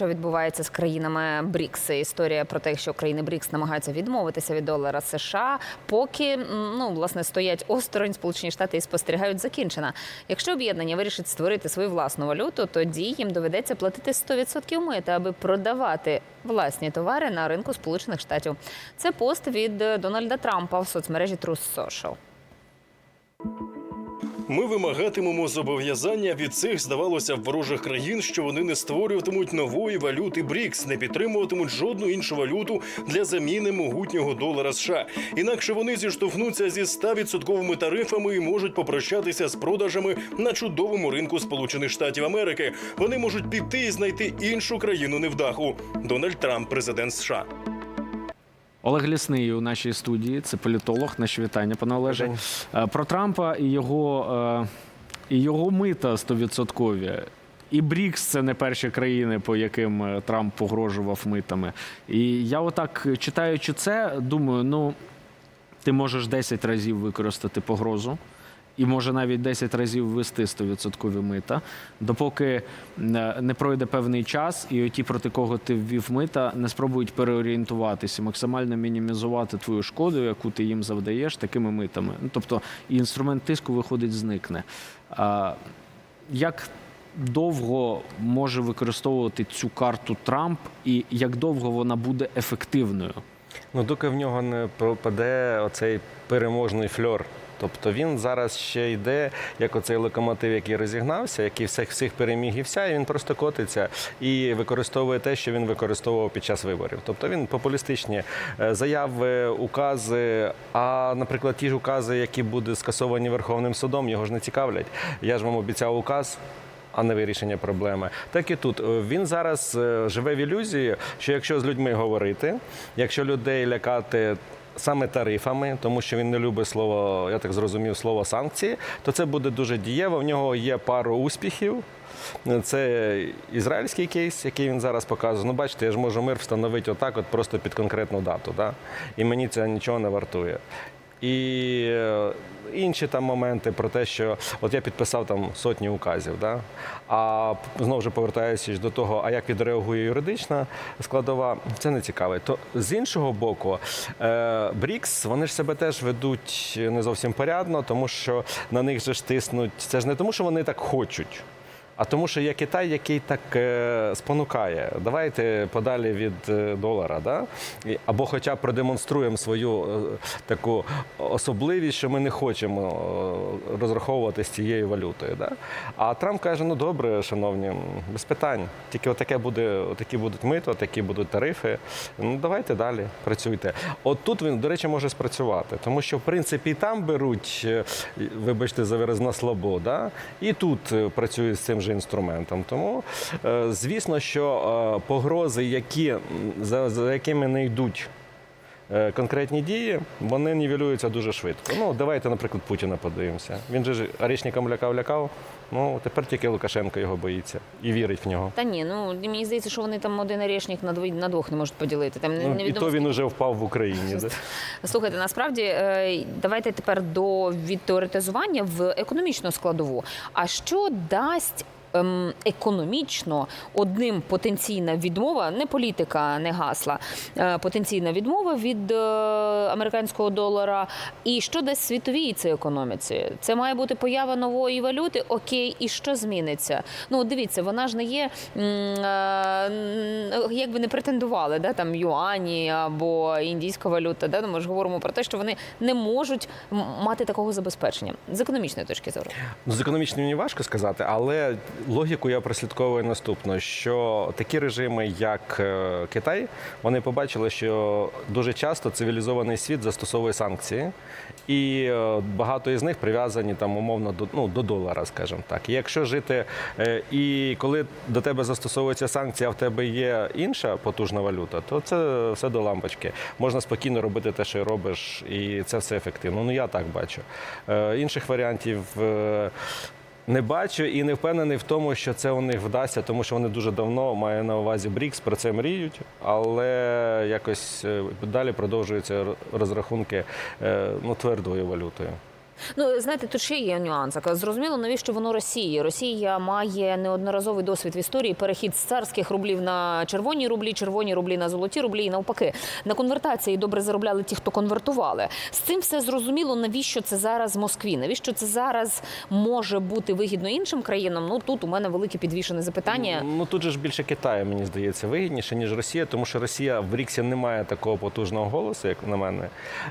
Що відбувається з країнами БРІКС? Історія про те, що країни БРІКС намагаються відмовитися від долара США, поки ну власне стоять осторонь Сполучені Штати і спостерігають закінчена. Якщо об'єднання вирішить створити свою власну валюту, тоді їм доведеться платити 100% мита, аби продавати власні товари на ринку Сполучених Штатів. Це пост від Дональда Трампа в соцмережі Truth Social. Ми вимагатимемо зобов'язання від цих, здавалося, ворожих країн, що вони не створюватимуть нової валюти БРІКС, не підтримуватимуть жодну іншу валюту для заміни могутнього долара США. Інакше вони зіштовхнуться зі 100% тарифами і можуть попрощатися з продажами на чудовому ринку Сполучених Штатів Америки. Вони можуть піти і знайти іншу країну невдаху. Дональд Трамп, президент США. Олег Лісний у нашій студії, це політолог. Наші вітання, пане Олеже. Е, Про Трампа і його, е, і його мита 100%. І БРІКС це не перші країни, по яким е, Трамп погрожував митами. І я отак, читаючи це, думаю, ну ти можеш 10 разів використати погрозу. І може навіть 10 разів ввести 100% мита, допоки е, не пройде певний час, і оті, проти кого ти ввів мита, не спробують переорієнтуватися, максимально мінімізувати твою шкоду, яку ти їм завдаєш такими митами. Ну тобто інструмент тиску виходить, зникне. А, як довго може використовувати цю карту Трамп, і як довго вона буде ефективною? Ну, доки в нього не пропаде оцей переможний фльор. Тобто він зараз ще йде, як оцей локомотив, який розігнався, який всіх всіх переміг і вся, і він просто котиться і використовує те, що він використовував під час виборів. Тобто він популістичні е, заяви, укази. А, наприклад, ті ж укази, які будуть скасовані Верховним судом, його ж не цікавлять. Я ж вам обіцяв указ. А не вирішення проблеми. Так і тут Е, він зараз е, живе в ілюзії, що якщо з людьми говорити, якщо людей лякати саме тарифами, тому що він не любить слово, я так зрозумів, слово санкції, то це буде дуже дієво. В нього є пару успіхів. Це ізраїльський кейс, який він зараз показує. Ну, бачите, я ж можу мир встановити отак, от просто під конкретну дату. Да? І мені це нічого не вартує. І е, інші там моменти про те, що от я підписав там сотні указів, да? а знову ж повертаючись до того, а як відреагує юридична складова, це не цікавить. То з іншого боку, е, БРІКС, вони ж себе теж ведуть не зовсім порядно, тому що на них же ж тиснуть. Це ж не тому, що вони так хочуть. А тому, що є Китай, який так е, спонукає. Давайте подалі від е, долара, да? Або хоча б продемонструємо свою е, таку особливість, що ми не хочемо розраховувати з цією валютою. Да? А Трамп каже: ну добре, шановні, без питань. Тільки отаке буде, отакі будуть мито, такі будуть тарифи. Ну давайте далі працюйте. От тут він, до речі, може спрацювати, тому що в принципі і там беруть, вибачте, за вираз слабо, да? і тут працюють з цим же інструментом. Тому, е, звісно, що е, погрози, які, за, за якими не йдуть е, конкретні дії, вони нівелюються дуже швидко. Ну, давайте, наприклад, Путіна подивимося. Він же ж Арішником лякав-лякав. Ну, тепер тільки Лукашенко його боїться і вірить в нього. Та ні, ну мені здається, що вони там один орешник на дві на двох не можуть поділити. Там Ну, і то він уже впав в Україні. Слухайте, насправді давайте тепер до відтеоретизування в економічну складову. А що дасть? Ем, Економічно одним потенційна відмова, не політика, не гасла, е, потенційна відмова від е, американського долара. І що дасть світовій цій економіці? Це має бути поява нової валюти. Окей, і що зміниться? Ну, дивіться, вона ж не є е, як би не претендували, да, там юані або індійська валюта. Да, ну, ми ж говоримо про те, що вони не можуть мати такого забезпечення з економічної точки зору. Ну, з економічним мені важко сказати, але логіку я прослідковую наступно: що такі режими, як е, Китай, вони побачили, що дуже часто цивілізований світ застосовує санкції, і е, багато із них прив'язані там умовно до ну до долара, скажімо так. І якщо жити, е, і коли до тебе застосовуються санкції, а в тебе є інша потужна валюта, то це все до лампочки. Можна спокійно робити те, що робиш, і це все ефективно. Ну я так бачу. Інших варіантів. Не бачу і не впевнений в тому, що це у них вдасться, тому що вони дуже давно маю на увазі Брікс, про це мріють, але якось е, далі продовжуються розрахунки е, ну, твердою валютою. Ну знаєте, тут ще є нюанс. Зрозуміло, навіщо воно Росії? Росія має неодноразовий досвід в історії перехід з царських рублів на червоні рублі, червоні рублі на золоті рублі і навпаки. На конвертації добре заробляли ті, хто конвертували. З цим все зрозуміло. Навіщо це зараз Москві? Навіщо це зараз може бути вигідно іншим країнам? Ну тут у мене велике підвішене запитання. Ну тут же ж більше Китаю, мені здається, вигідніше, ніж Росія, тому що Росія в БРІКСі не має такого потужного голосу, як на мене,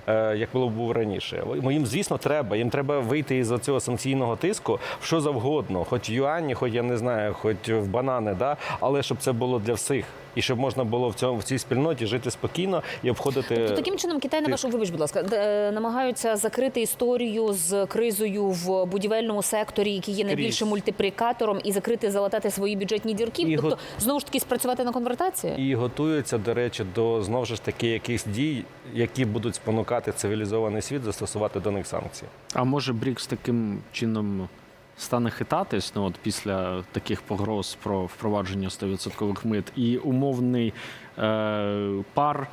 е, як було був раніше. Мо- Їм, звісно, треба. Їм треба вийти із цього санкційного тиску що завгодно, хоч юані, хоч я не знаю, хоч в банани, да? але щоб це було для всіх. І щоб можна було в цьому в цій спільноті жити спокійно і обходити. Тобто таким чином Китай на вашу вибач, будь ласка, е, намагаються закрити історію з кризою в будівельному секторі, який є найбільшим мультиплікатором, і закрити залатати свої бюджетні дірки. І тобто го- знову ж таки спрацювати на конвертації. І готуються, до речі, до знову ж таки якихось дій, які будуть спонукати цивілізований світ застосувати до них санкції. А може Брікс таким чином стане хитатись ну, от після таких погроз про впровадження 100% мит і умовний е, пар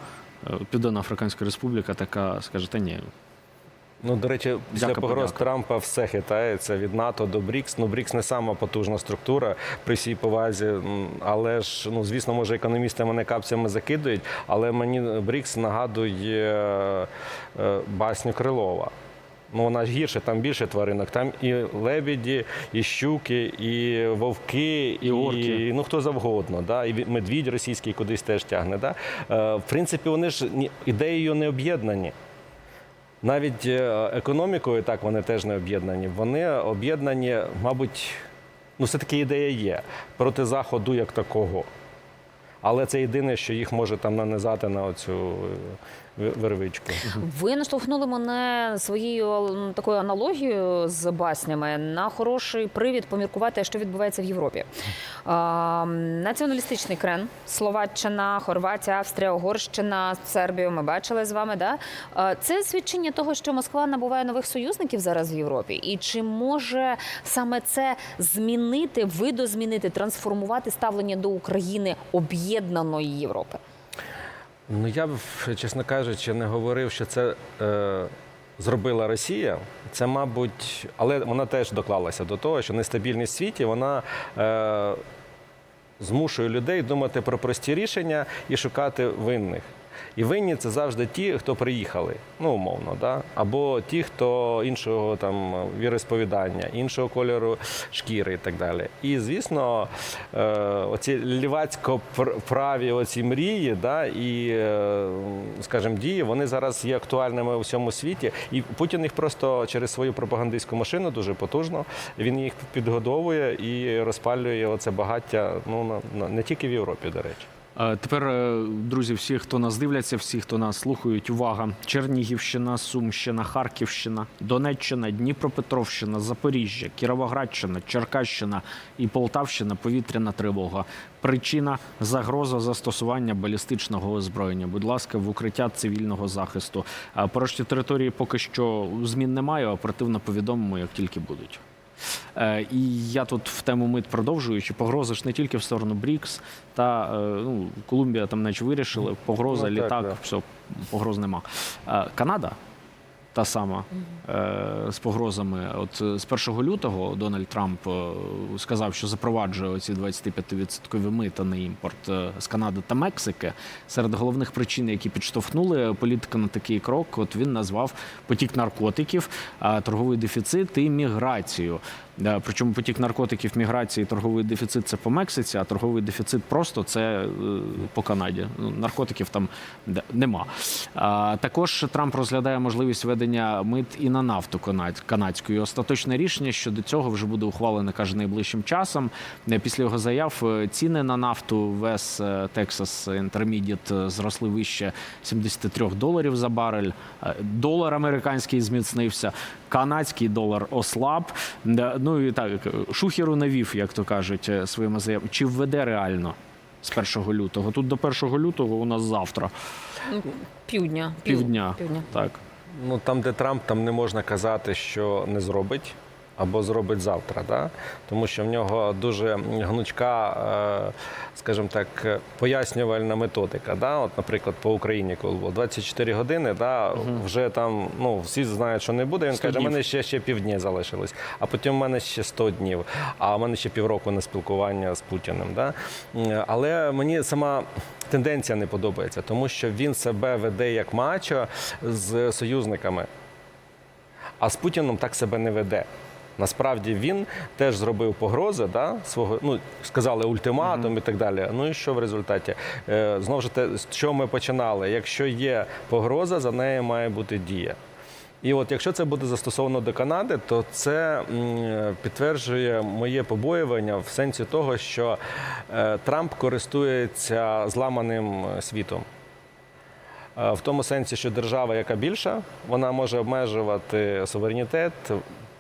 е, Південно-Африканська Республіка така скаже, та ні, Ну, до речі, після Дяка погроз подяка. Трампа все хитається від НАТО до БРІКС. Ну, БРІКС не сама потужна структура при всій повазі. Але ж, ну, звісно, може, економісти мене капцями закидують, але мені БРІКС нагадує е, басню Крилова. Ну, вона ж гірше, там більше тваринок. Там і лебеді, і щуки, і вовки, І орки. ну хто завгодно. Да? І медвідь російський кудись теж тягне. Да? Е, в принципі, вони ж ідеєю не об'єднані. Навіть е, економікою так вони теж не об'єднані. Вони об'єднані, мабуть, ну все-таки ідея є проти заходу як такого. Але це єдине, що їх може там нанизати на оцю е, вервичку. Ви наштовхнули мене своєю такою аналогією з баснями на хороший привід поміркувати, що відбувається в Європі. Націоналістичний крен, Словаччина, Хорватія, Австрія, Угорщина, Сербію. Ми бачили з вами. Да? Це свідчення того, що Москва набуває нових союзників зараз в Європі. І чи може саме це змінити, видозмінити, трансформувати ставлення до України об'єднаної Європи? Ну я б, чесно кажучи, не говорив, що це е, зробила Росія. Це, мабуть, але вона теж доклалася до того, що нестабільність в світі вона. Е, Змушує людей думати про прості рішення і шукати винних. І винні це завжди ті, хто приїхали, ну умовно, да? або ті, хто іншого там віросповідання, іншого кольору шкіри і так далі. І звісно, е, оці лівацько-праві оці мрії, да, і, е, скажімо, дії, вони зараз є актуальними у всьому світі. І Путін їх просто через свою пропагандистську машину дуже потужно. Він їх підгодовує і розпалює оце багаття. Ну на не тільки в Європі, до речі. Е, Тепер, е, друзі, всі, хто нас дивляться, всі, хто нас слухають, увага! Чернігівщина, Сумщина, Харківщина, Донеччина, Дніпропетровщина, Запоріжжя, Кіровоградщина, Черкащина і Полтавщина. Повітряна тривога. Причина загроза застосування балістичного озброєння. Будь ласка, в укриття цивільного захисту. А по решті території поки що змін немає. Оперативно повідомимо, як тільки будуть. Е, І я тут в тему мит продовжуючи, погрози ж не тільки в сторону Брікс та е, ну, Колумбія там наче вирішили, погроза, Ну, так, літак, да. все, погроз нема. Е, Канада та сама е, з погрозами. От е, з 1 лютого Дональд Трамп е, сказав, що запроваджує оці 25% мита на імпорт з Канади та Мексики. Серед головних причин, які підштовхнули політика на такий крок, от він назвав потік наркотиків, торговий дефіцит і міграцію. Причому потік наркотиків, міграції, торговий дефіцит це по Мексиці, а торговий дефіцит просто це е, по Канаді. Ну, Наркотиків там нема. Також Трамп розглядає можливість введення мит і на нафту канад- канадську. І Остаточне рішення щодо цього вже буде ухвалене, каже, найближчим часом. Е, Після його заяв е, ціни на нафту Вес Texas Intermediate зросли вище 73 доларів за барель. Долар американський зміцнився, канадський долар ослаб. Ну і так шухеру навів, як то кажуть, е, своїми заявами. Чи введе реально з 1 лютого? Тут до 1 лютого у нас завтра Півдня. Півдня. Півдня. Так. Ну там, де Трамп, там не можна казати, що не зробить. Або зробить завтра. Да? Тому що в нього дуже гнучка, е, скажімо так, пояснювальна методика. Да? От, наприклад, по Україні, коли було 24 години, да, вже там ну, всі знають, що не буде. Він 100 каже, у днів. мене ще, ще півдні залишилось, а потім в мене ще 100 днів, а в мене ще півроку на спілкування з Путіним. Да? Але мені сама тенденція не подобається, тому що він себе веде як мачо з союзниками. А з Путіном так себе не веде. Насправді він теж зробив погрози, да, свого, ну, сказали ультиматум і так далі. Ну і що в результаті? Е, знову ж те, з чого ми починали? Якщо є погроза, за нею має бути дія. І от якщо це буде застосовано до Канади, то це м, підтверджує моє побоювання в сенсі того, що е, Трамп користується зламаним світом. Е, В тому сенсі, що держава, яка більша, вона може обмежувати суверенітет,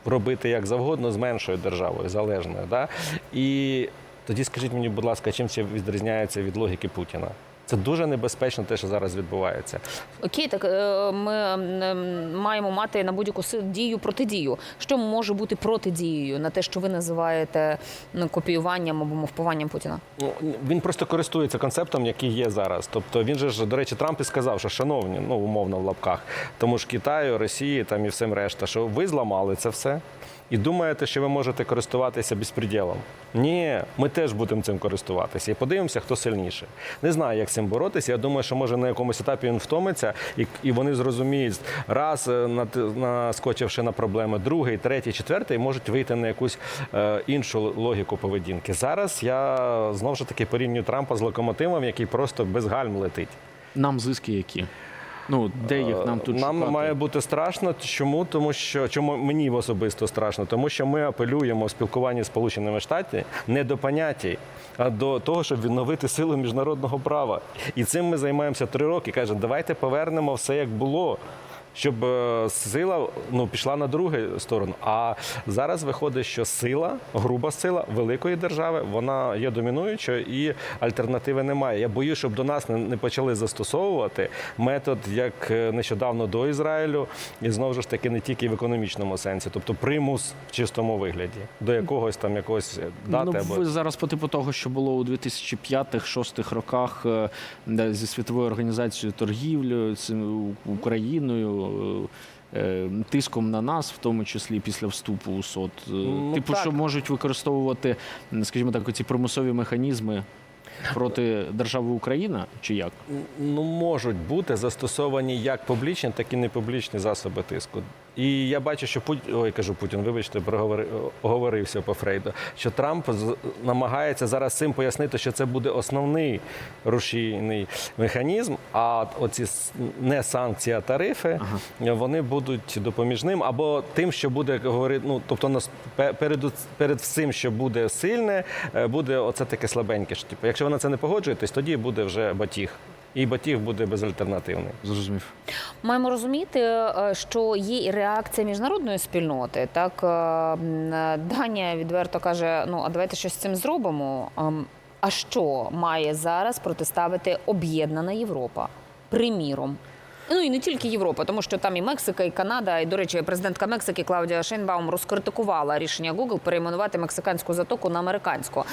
робити як завгодно з меншою державою, залежною. Да? І тоді скажіть мені, будь ласка, чим це відрізняється від логіки Путіна? Це дуже небезпечно, те, що зараз відбувається. Окей, так е, ми маємо мати на будь-яку дію протидію. Що може бути протидією на те, що ви називаєте копіюванням або мовпуванням Путіна? Ну, Він просто користується концептом, який є зараз. Тобто він же ж, до речі, Трамп і сказав, що шановні, ну умовно в лапках, тому ж Китаю, Росії там і всім решта, що ви зламали це все. І думаєте, що ви можете користуватися безпреділом? Ні, ми теж будемо цим користуватися. І подивимося, хто сильніше. Не знаю, як з цим боротися. Я думаю, що може на якомусь етапі він втомиться, і, і вони зрозуміють, раз е, наскочивши на проблеми, другий, третій, четвертий, можуть вийти на якусь е, іншу логіку поведінки. Зараз я знову ж таки порівнюю Трампа з локомотивом, який просто без гальм летить. Нам зиски які? Ну, де їх нам тут Нам шукати? має бути страшно. Чому? Тому що чому мені особисто страшно? Тому що ми апелюємо в спілкуванні з Сполученими Штатами не до понятій, а до того, щоб відновити силу міжнародного права. І цим ми займаємося три роки. Кажемо, давайте повернемо все як було. Щоб е, сила ну, пішла на другу сторону. А зараз виходить, що сила, груба сила великої держави, вона є домінуючою і альтернативи немає. Я боюсь, щоб до нас не, почали застосовувати метод, як е, нещодавно до Ізраїлю, і знову ж таки не тільки в економічному сенсі, тобто примус в чистому вигляді до якогось там якогось дати Ну, або ви зараз по типу того, що було у 2005-2006 роках е, зі світовою організацією торгівлі, цим Україною. Е, Тиском на нас, в тому числі після вступу у СОТ. Е, Ну, типу, так. що можуть використовувати, скажімо так, ці примусові механізми проти держави Україна, чи як? ну, можуть бути застосовані як публічні, так і непублічні засоби тиску. І я бачу, що Путін, ой, кажу Путін, вибачте, проговори- оговорився по Фрейду, що Трамп намагається зараз цим пояснити, що це буде основний рушійний механізм, а оці не санкції, а тарифи, вони будуть допоміжним або тим, що буде говорити, ну тобто нас перед, перед всім, що буде сильне, е, буде оце таке слабеньке. Що, типу, якщо ви на це не погоджуєтесь, тоді буде вже батіг. І батіг буде безальтернативний. Зрозумів. Маємо розуміти, е, що є і реакція міжнародної спільноти. Так е, е, Данія відверто каже: ну а давайте щось з цим зробимо. Ем, А що має зараз протиставити об'єднана Європа? Приміром. Ну і не тільки Європа, тому що там і Мексика, і Канада, і до речі, президентка Мексики Клаудія Шейнбаум розкритикувала рішення Google перейменувати мексиканську затоку на американську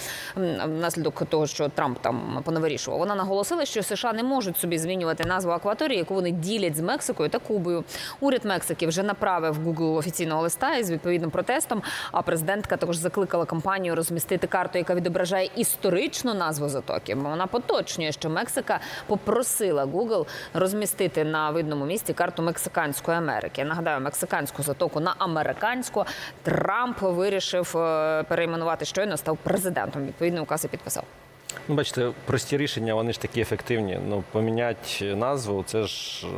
внаслідок того, що Трамп там понавирішував. Вона наголосила, що США не можуть собі змінювати назву акваторії, яку вони ділять з Мексикою та Кубою. Уряд Мексики вже направив Google офіційного листа із відповідним протестом. А президентка також закликала компанію розмістити карту, яка відображає історичну назву затоки. Вона поточнює, що Мексика попросила Google розмістити на видному місці карту Мексиканської Америки. Нагадаю, мексиканську затоку на американську. Трамп вирішив е, перейменувати щойно, став президентом. Відповідний указ і підписав. Ну, бачите, прості рішення, вони ж такі ефективні. Ну, поміняти назву, це ж е,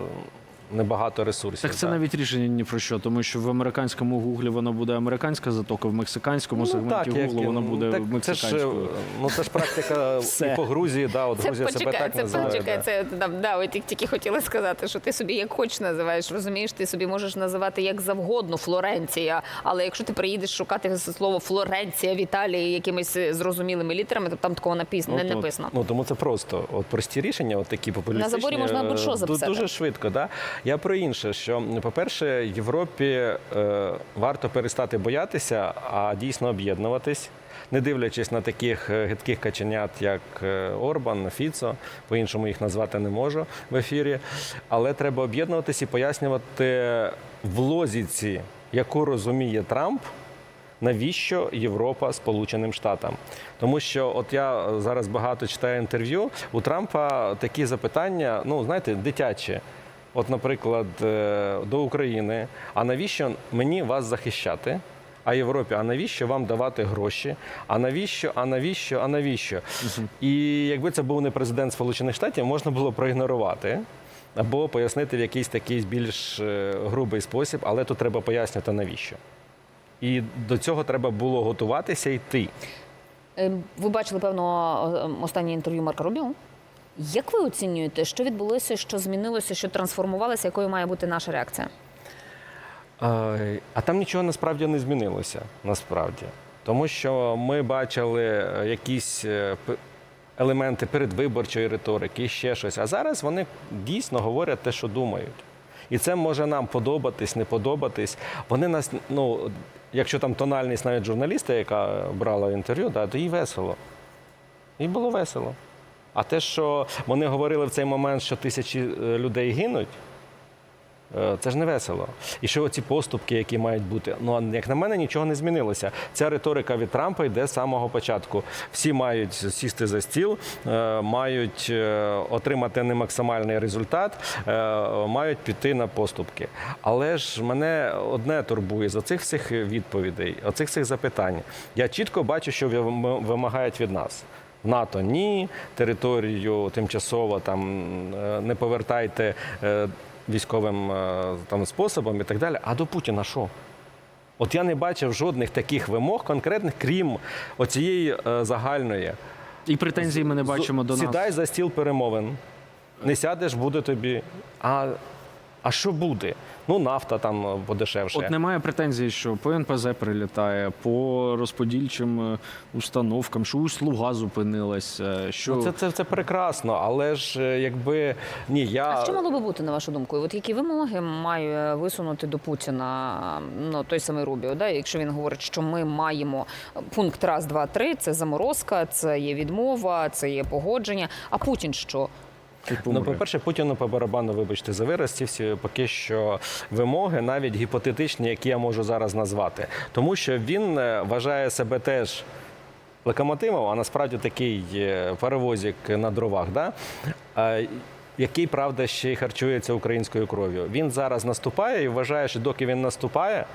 небагато ресурсів. Так це да. навіть рішення ні про що, тому що в американському гуглі вона буде американська затока, в мексиканському Ну, сегменті так, гуглу і- вона буде так, це ж, е, мексиканською. ну, це ж практика Все. і по Грузії, да, от Це Грузія себе так це називає. почекай. да. Це там да, от тільки- тільки хотіла сказати, що ти собі як хоч називаєш. Розумієш, ти собі можеш називати як завгодно Флоренція. Але якщо ти приїдеш шукати слово Флоренція в Італії якимись е, зрозумілими літерами, то там такого напис... не От-от. написано. Ну тому це просто от прості рішення, от такі популістичні. На заборі можна е, будь-що записати. Дуже швидко, да. Я про інше, що, по-перше, Європі е, варто перестати боятися, а дійсно об'єднуватись, не дивлячись на таких е, гидких каченят, як е, Орбан, Фіцо, по-іншому їх назвати не можу в ефірі. Але треба об'єднуватись і пояснювати в лозіці, яку розуміє Трамп. Навіщо Європа Сполученим Штатам? Тому що от я зараз багато читаю інтерв'ю. У Трампа такі запитання, ну знаєте, дитячі. От, наприклад, е, до України. А навіщо мені вас захищати? А Європі, а навіщо вам давати гроші? А навіщо? А навіщо? А навіщо? І якби це був не президент Сполучених Штатів, можна було проігнорувати. Або пояснити в якийсь такий більш е, грубий спосіб, але тут треба пояснювати навіщо. І до цього треба було готуватися йти. Е, Ви бачили, певно, е, останнє інтерв'ю Марка Рубіо. Як ви оцінюєте, що відбулося, що змінилося, що трансформувалося, якою має бути наша реакція? Е, А там нічого насправді не змінилося. Насправді. Тому що ми бачили е, якісь е, елементи передвиборчої риторики, ще щось. А зараз вони дійсно говорять те, що думають. І це може нам подобатись, не подобатись. Вони нас, ну, якщо там тональність навіть журналіста, яка брала інтерв'ю, да, то їй весело. Їй було весело. А те, що вони говорили в цей момент, що тисячі е, людей гинуть, Е, Це ж не весело. І що ці поступки, які мають бути, ну а як на мене, нічого не змінилося. Ця риторика від Трампа йде з самого початку. Всі мають сісти за стіл, е, мають отримати не максимальний результат, мають піти на поступки. Але ж мене одне турбує з оцих всіх відповідей, оцих всіх запитань. Я чітко бачу, що вимагають від нас. НАТО ні, територію тимчасово там е, не повертайте е, військовим е, там способом і так далі. А до Путіна що? От я не бачив жодних таких вимог конкретних, крім оцієї загальної. І претензій ми не бачимо до нас. Сідай за стіл перемовин. Не сядеш, буде тобі. А, а що буде? Ну, нафта там е, подешевше. От немає претензій, що по НПЗ прилітає, по розподільчим е, установкам, що услуга зупинилася. Що Ну, це, це, це прекрасно, але ж е, якби ні, я А що мало би бути, на вашу думку? От які вимоги має висунути до Путіна ну, той самий Рубіо? Да? Якщо він говорить, що ми маємо пункт раз, два, три, це заморозка, це є відмова, це є погодження. А Путін що? Ти Ну, по-перше, Путіну по барабану, вибачте, за вираз, ці всі поки що вимоги, навіть гіпотетичні, які я можу зараз назвати. Тому що він е, вважає себе теж локомотивом, а насправді такий е, паровозик на дровах, да? Який, правда, ще й харчується українською кров'ю. Він зараз наступає і вважає, що доки він наступає,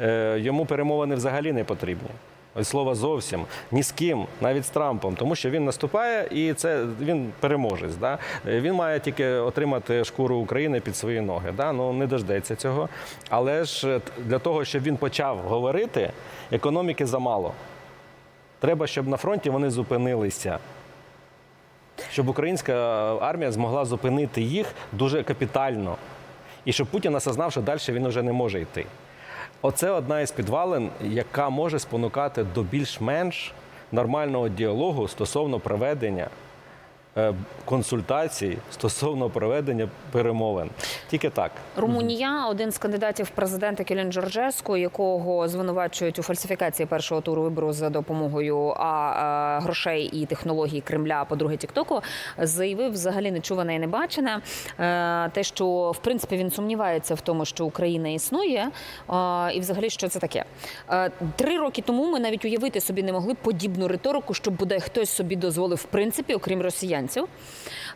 е, йому перемовини взагалі не потрібні. Ось слова зовсім ні з ким, навіть з Трампом, тому що він наступає і це він переможець. Да? Е, Він має тільки отримати шкуру України під свої ноги. Да? Ну не дождеться цього. Але ж е, для того, щоб він почав говорити, економіки замало. Треба, щоб на фронті вони зупинилися. Щоб українська армія змогла зупинити їх дуже капітально. І щоб Путін осознав, що далі він вже не може йти. Оце одна із підвалин, яка може спонукати до більш-менш нормального діалогу стосовно проведення консультацій стосовно проведення перемовин. Тільки так. Румунія один з кандидатів в президенти Кілін Джорджеску, якого звинувачують у фальсифікації першого туру вибору за допомогою а, е, грошей і технологій Кремля, по-друге, Тіктоку, заявив взагалі нечуване і небачене. Е, Те, що в принципі він сумнівається в тому, що Україна існує, е, і взагалі що це таке. Е, Три роки тому ми навіть уявити собі не могли подібну риторику, щоб бодай хтось собі дозволив в принципі, окрім росіянців.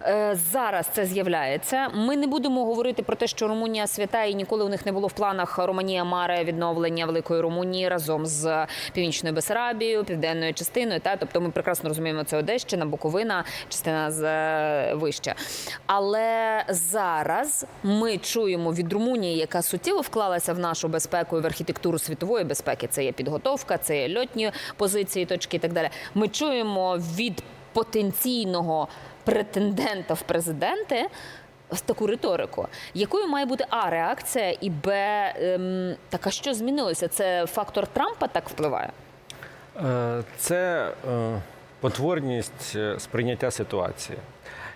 Е, Зараз це з'являється. Ми не будемо говорити про те, що Румунія свята і ніколи у них не було в планах Романія Маре відновлення великої Румунії разом з північною Бесарабією, південною частиною. Та тобто ми прекрасно розуміємо це Одещина, Буковина, частина з е, вище. Але зараз ми чуємо від Румунії, яка суттєво вклалася в нашу безпеку і в архітектуру світової безпеки. Це є підготовка, це є льотні позиції, точки і так далі. Ми чуємо від потенційного претендента в президенти таку риторику. Якою має бути А реакція і Б ем, така, що змінилося? Це фактор Трампа так впливає? Е, Це е, потворність е, сприйняття ситуації.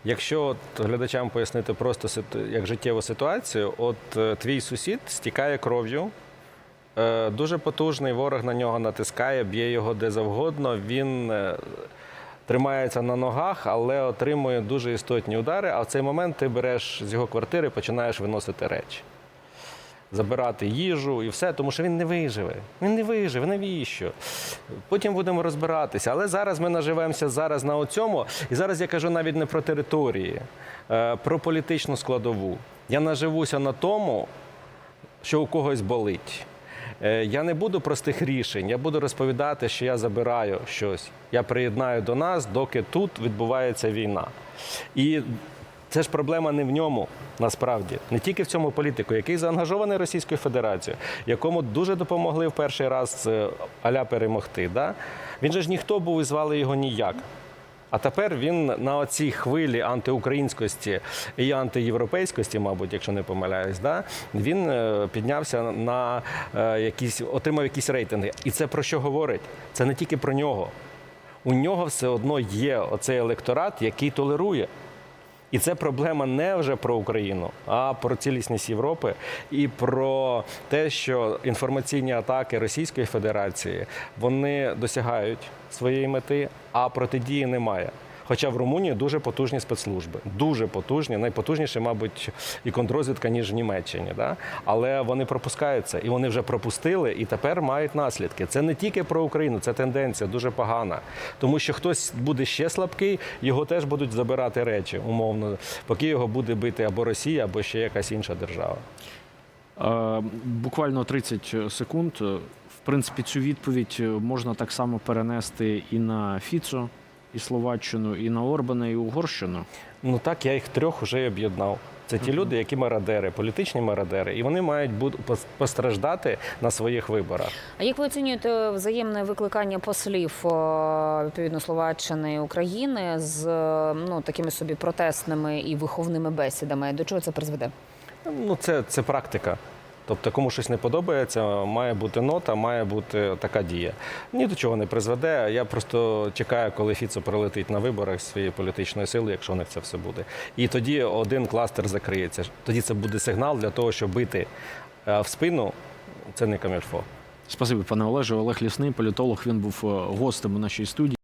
Якщо от глядачам пояснити просто як життєву ситуацію, от твій сусід стікає кров'ю, дуже потужний, ворог на нього натискає, б'є його де завгодно. Він тримається на ногах, але отримує дуже істотні удари. А в цей момент ти береш з його квартири, починаєш виносити речі. Забирати їжу і все, тому що він не виживе. Він не виживе, навіщо? Потім будемо розбиратися. Але зараз ми наживемося зараз на оцьому. І зараз я кажу навіть не про території, е, про політичну складову. Я наживуся на тому, що у когось болить. Е, Я не буду простих рішень, я буду розповідати, що я забираю щось. Я приєднаю до нас, доки тут відбувається війна. І це ж проблема не в ньому, насправді, не тільки в цьому політику, який заангажований Російською Федерацією, якому дуже допомогли в перший раз е, аля перемогти. Да? Він же ж ніхто був і звали його ніяк. А тепер він на оцій хвилі антиукраїнськості і антиєвропейськості, мабуть, якщо не помиляюсь, да, він е, піднявся на е, якісь, отримав якісь рейтинги. І це про що говорить? Це не тільки про нього. У нього все одно є оцей електорат, який толерує. І це проблема не вже про Україну, а про цілісність Європи і про те, що інформаційні атаки Російської Федерації вони досягають своєї мети, а протидії немає. Хоча в Румунії дуже потужні спецслужби, дуже потужні, найпотужніші, мабуть, і контррозвідка, ніж в Німеччині. Да? Але вони пропускаються, і вони вже пропустили, і тепер мають наслідки. Це не тільки про Україну, це тенденція дуже погана. Тому що хтось буде ще слабкий, його теж будуть забирати речі, умовно, поки його буде бити або Росія, або ще якась інша держава. Е, Буквально 30 секунд. В принципі, цю відповідь можна так само перенести і на Фіцо, і Словаччину, і на Орбана, і Угорщину. Ну так, я їх трьох вже об'єднав. Це ті люди, які мародери, політичні мародери, і вони мають бути постраждати на своїх виборах. А як ви оцінюєте взаємне викликання послів е, відповідно Словаччини і України з е, ну такими собі протестними і виховними бесідами? До чого це призведе? Ну, це, це практика. Тобто, кому щось не подобається, має бути нота, має бути така дія. Ні до чого не призведе. Я просто чекаю, коли Фіцо прилетить на виборах своєї політичної сили, якщо у них це все буде. І тоді один кластер закриється. Тоді це буде сигнал для того, щоб бити е, в спину. Це не камільфо. Спасибі, пане Олеже. Олег Лісний, політолог. Він був е, гостем у нашій студії.